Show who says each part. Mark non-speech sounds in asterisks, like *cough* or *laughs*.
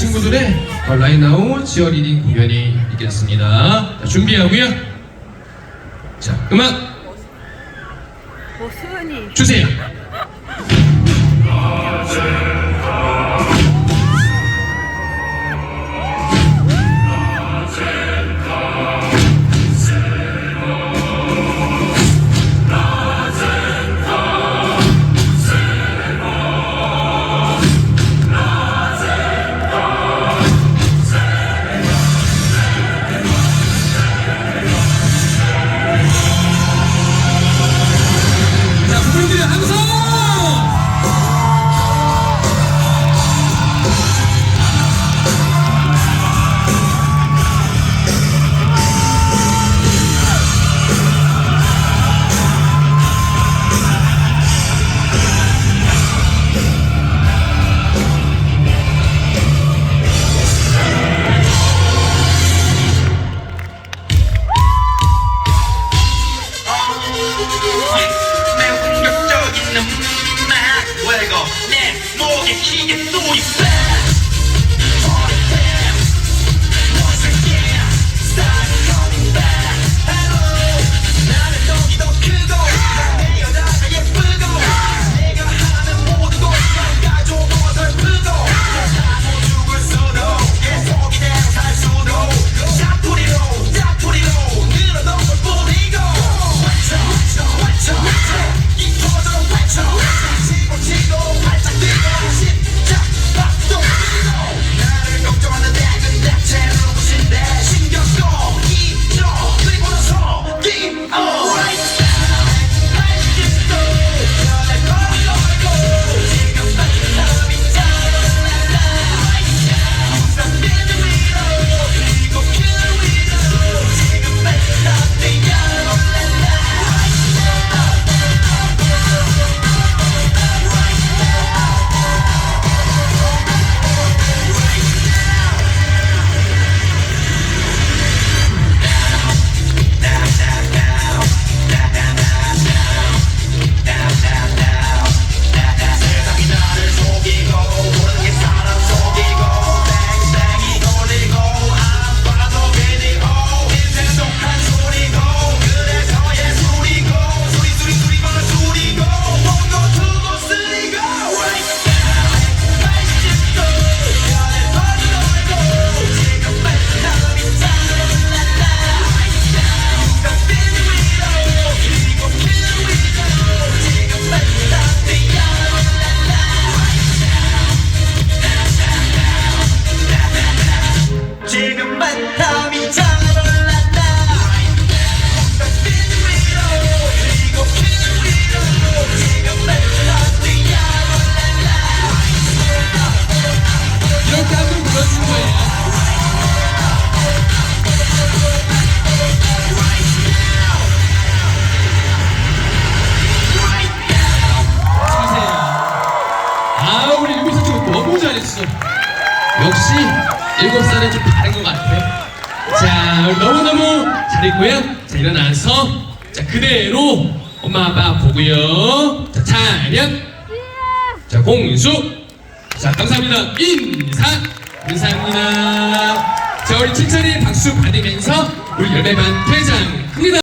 Speaker 1: 친구들의 라인아웃 치어리딩 공연이 있겠습니다. 자, 준비하고요. 자, 음악
Speaker 2: 어, 소연이.
Speaker 1: 주세요. *laughs*
Speaker 3: 공격적인 음악 왜고 내 목에 기계 소리 지
Speaker 1: 역시 일곱 살은 좀 다른 것 같아. 자, 우리 너무너무 잘했고요. 자, 일어나서 자, 그대로 엄마 아빠 보고요. 자, 차렷. 자, 공수. 자, 감사합니다. 인사. 감사합니다. 자, 우리 칭찬의 박수 받으면서 우리 열매반 퇴장